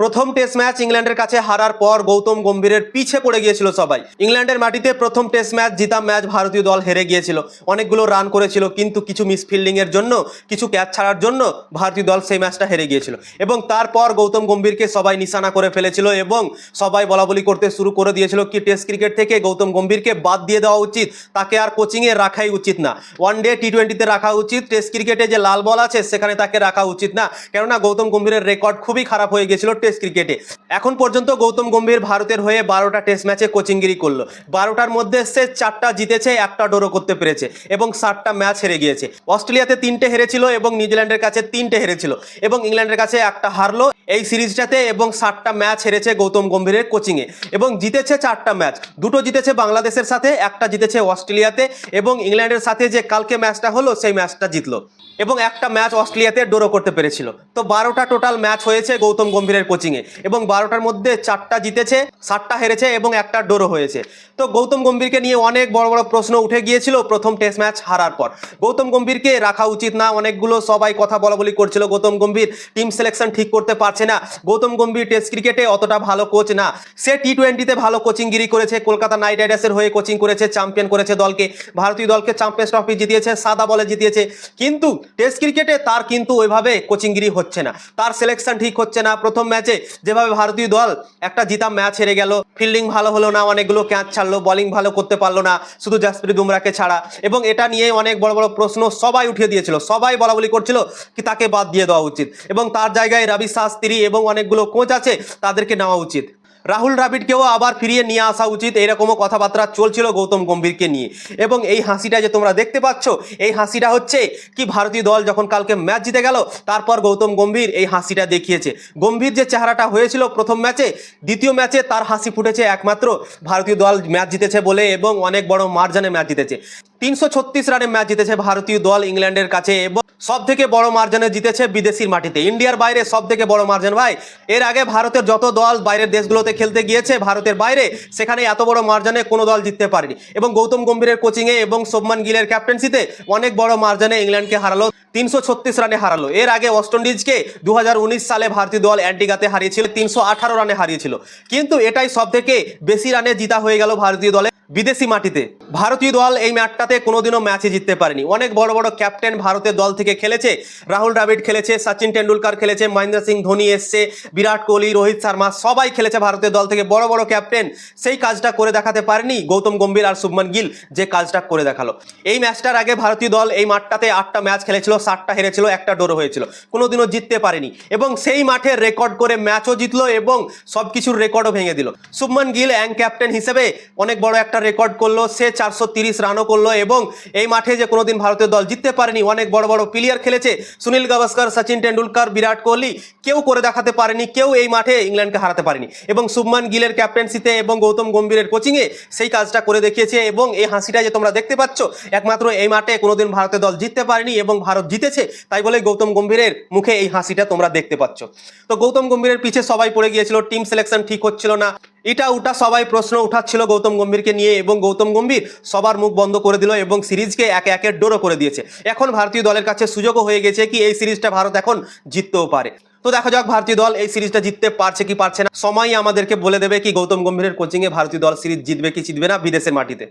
প্রথম test match ইংল্যান্ডের কাছে হারার পর গৌতম গম্ভীরের পিছে পড়ে গিয়েছিল সবাই। ইংল্যান্ডের মাটিতে প্রথম টেস্ট ম্যাচ জিতা ম্যাচ ভারতীয় দল হেরে গিয়েছিল। অনেকগুলো রান করেছিল, কিন্তু কিছু মিসফিল্ডিং এর জন্য, কিছু ক্যাচ ছাড়ার জন্য ভারতীয় দল সেই ম্যাচটা হেরে গিয়েছিল। এবং তারপর গৌতম গম্ভীরকে সবাই নিশানা করে ফেলেছিল এবং সবাই বলা বলি করতে শুরু করে দিয়েছিল কি টেস্ট ক্রিকেট থেকে গৌতম গম্ভীরকে বাদ দিয়ে দেওয়া উচিত, তাকে আর কোচিংয়ে রাখাই উচিত না। ওয়ান ডে টি টোয়েন্টিতে রাখা উচিত টেস্ট ক্রিকেটে যে লাল বল আছে, সেখানে তাকে রাখা উচিত না। কেননা গৌতম গম্ভীরের রেকর্ড খুবই খারাপ হয়ে গেছিল টেস্ট ক্রিকেটে। এখন পর্যন্ত গৌতম গম্ভীর ভারতের হয়ে বারোটা টেস্ট ম্যাচে কোচিংগিরি করল। বারোটার মধ্যে সে চারটা জিতেছে, একটা ডোরো করতে পেরেছে এবং ষাটটা ম্যাচ হেরে গিয়েছে। অস্ট্রেলিয়াতে তিনটে হেরেছিল এবং নিউজিল্যান্ডের কাছে তিনটে হেরেছিল এবং ইংল্যান্ডের কাছে একটা হারলো এই সিরিজটাতে এবং ষাটটা ম্যাচ হেরেছে গৌতম গম্ভীরের কোচিংয়ে এবং জিতেছে চারটা ম্যাচ। দুটো জিতেছে বাংলাদেশের সাথে, একটা জিতেছে অস্ট্রেলিয়াতে এবং ইংল্যান্ডের সাথে যে কালকে ম্যাচটা হলো, সেই ম্যাচটা জিতলো। এবং একটা ম্যাচ অস্ট্রেলিয়াতে ডোরো করতে পেরেছিল। তো বারোটা টোটাল ম্যাচ হয়েছে গৌতম গম্ভীরের কোচিংয়ে এবং বারোটার মধ্যে চারটা জিতেছে, সাতটা হেরেছে এবং একটা ডোরো হয়েছে। তো গৌতম গম্ভীরকে নিয়ে অনেক বড় বড় প্রশ্ন উঠে গিয়েছিল প্রথম টেস্ট ম্যাচ হারার পর। গৌতম গম্ভীরকে রাখা উচিত না, অনেকগুলো সবাই কথা বলা বলি করছিল গৌতম গম্ভীর, টিম সিলেকশন ঠিক করতে পারছে না, গৌতম গম্ভীর টেস্ট ক্রিকেটে অতটা ভালো কোচ না। সে টি টোয়েন্টিতে ভালো কোচিংগিরি করেছে, কলকাতা নাইট রাইডার্সের হয়ে কোচিং করেছে, চ্যাম্পিয়ন করেছে দলকে, ভারতীয় দলকে চ্যাম্পিয়ন্স ট্রফি জিতিয়েছে, সাদা বলে জিতিয়েছে। কিন্তু টেস্ট ক্রিকেটে তার কিন্তু ওইভাবে কোচিংগিরি হচ্ছে না। তার সিলেকশন ঠিক হচ্ছে না। প্রথম ম্যাচে যেভাবে ভারতীয় দল একটা জিতা ম্যাচ হেরে গেল ফিল্ডিং ভালো হলো না, অনেকগুলো ক্যাচ ছাড়লো বলিং ভালো করতে পারল না, শুধু জাসপ্রীত বুমরাকে ছাড়া। এবং এটা নিয়ে অনেক বড় বড় প্রশ্ন সবাই উঠিয়ে দিয়েছিল, সবাই বলা বলি করছিল কি তাকে বাদ দিয়ে দেওয়া উচিত। এবং তার জায়গায় রবি শাস্ত্রী এবং অনেকগুলো কোচ আছে, তাদেরকে নেওয়া উচিত। রাহুল দ্রাবিড়কেও আবার ফিরিয়ে নিয়ে আসা উচিত। এরকমও কথাবার্তা চলছিল গৌতম গম্ভীরকে নিয়ে। এবং এই হাসিটা যে তোমরা দেখতে পাচ্ছ, এই হাসিটা হচ্ছে কি ভারতীয় দল যখন কালকে ম্যাচ জিতে গেল, তারপর গৌতম গম্ভীর এই হাসিটা দেখিয়েছে। গম্ভীর যে চেহারাটা হয়েছিল প্রথম ম্যাচে, দ্বিতীয় ম্যাচে তার হাসি ফুটেছে একমাত্র ভারতীয় দল ম্যাচ জিতেছে বলে এবং অনেক বড় মার্জানে ম্যাচ জিতেছে। তিনশো ছত্রিশ রানে ম্যাচ জিতেছে ভারতীয় দল ইংল্যান্ডের কাছে এবং সব থেকে বড় মার্জানে জিতেছে বিদেশির মাটিতে। ইন্ডিয়ার বাইরে সব থেকে বড় মার্জান ভাই, এর আগে ভারতের যত দল বাইরের দেশগুলোতে খেলতে গিয়েছে, ভারতের বাইরে সেখানে এত বড় মার্জানে কোনো দল জিততে পারেনি। এবং গৌতম গম্ভীরের কোচিংয়ে এবং শোভমান গিলের ক্যাপ্টেন্সিতে অনেক বড় মার্জানে ইংল্যান্ডকে হারালো, তিনশো ছত্রিশ রানে হারালো। এর আগে ওয়েস্ট ইন্ডিজকে দু হাজার উনিশ সালে ভারতীয় দল অ্যান্টিগাতে হারিয়েছিল, তিনশো আঠারো রানে হারিয়েছিল। কিন্তু এটাই সব থেকে বেশি রানে জিতা হয়ে গেল ভারতীয় দলে। বিদেশি মাটিতে। ভারতীয় দল এই ম্যাচটাতে কোনোদিনও ম্যাচে জিততে পারেনি। অনেক বড় বড় ক্যাপ্টেন ভারতের দল থেকে খেলেছে। রাহুল দ্রাবিড় খেলেছে, সচিন টেন্ডুলকার খেলেছে, মহেন্দ্র সিং ধোনি এসছে, বিরাট কোহলি, রোহিত শর্মা সবাই খেলেছে ভারতের দল থেকে। বড় বড় ক্যাপ্টেন সেই কাজটা করে দেখাতে পারেনি গৌতম গম্ভীর আর শুভমান গিল যে কাজটা করে দেখাল। এই ম্যাচটার আগে ভারতীয় দল এই মাঠটাতে আটটা ম্যাচ খেলেছিল, সাতটা হেরেছিল, একটা ডোরো হয়েছিল। কোনোদিনও জিততে পারেনি এবং সেই মাঠে রেকর্ড করে ম্যাচও জিতলো এবং সব কিছুর রেকর্ডও ভেঙে দিল। শুভমান গিল অ্যাং ক্যাপ্টেন হিসেবে অনেক বড় একটা রেকর্ড করল, সে চারশো তিরিশ রানও করল এবং এই মাঠে যে কোনোদিন ভারতীয় দল জিততে পারেনি, অনেক বড় বড় প্লেয়ার খেলেছে। সুনীল গাভাস্কর, সচিন টেন্ডুলকার বিরাট কোহলি কেউ করে দেখাতে পারেনি, কেউ এই মাঠে ইংল্যান্ডকে হারাতে পারেনি। এবং শুভমান গিলের ক্যাপ্টেন্সিতে এবং গৌতম গম্ভীরের কোচিংয়ে সেই কাজটা করে দেখিয়েছে এবং এই হাসিটা যে তোমরা দেখতে পাচ্ছ, একমাত্র এই মাঠে কোনোদিন ভারতের দল জিততে পারেনি এবং ভারত জিতেছে, তাই বলে গৌতম গম্ভীরের মুখে এই হাসিটা তোমরা দেখতে পাচ্ছ। তো গৌতম গম্ভীরের পিছে সবাই পড়ে গিয়েছিল টিম সিলেকশন ঠিক হচ্ছিল না। এটা ওটা সবাই প্রশ্ন উঠাচ্ছিল গৌতম গম্ভীরকে নিয়ে এবং গৌতম গম্ভীর সবার মুখ বন্ধ করে দিল এবং সিরিজকে একে একে ডোরো করে দিয়েছে। এখন ভারতীয় দলের কাছে সুযোগও হয়ে গেছে কি এই সিরিজটা ভারত এখন জিততেও পারে। তো দেখা যাক ভারতীয় দল এই সিরিজটা জিততে পারছে কি পারছে না। সময় আমাদেরকে বলে দেবে কি গৌতম গম্ভীরের কোচিংয়ে ভারতীয় দল সিরিজ জিতবে কি জিতবে না বিদেশের মাটিতে।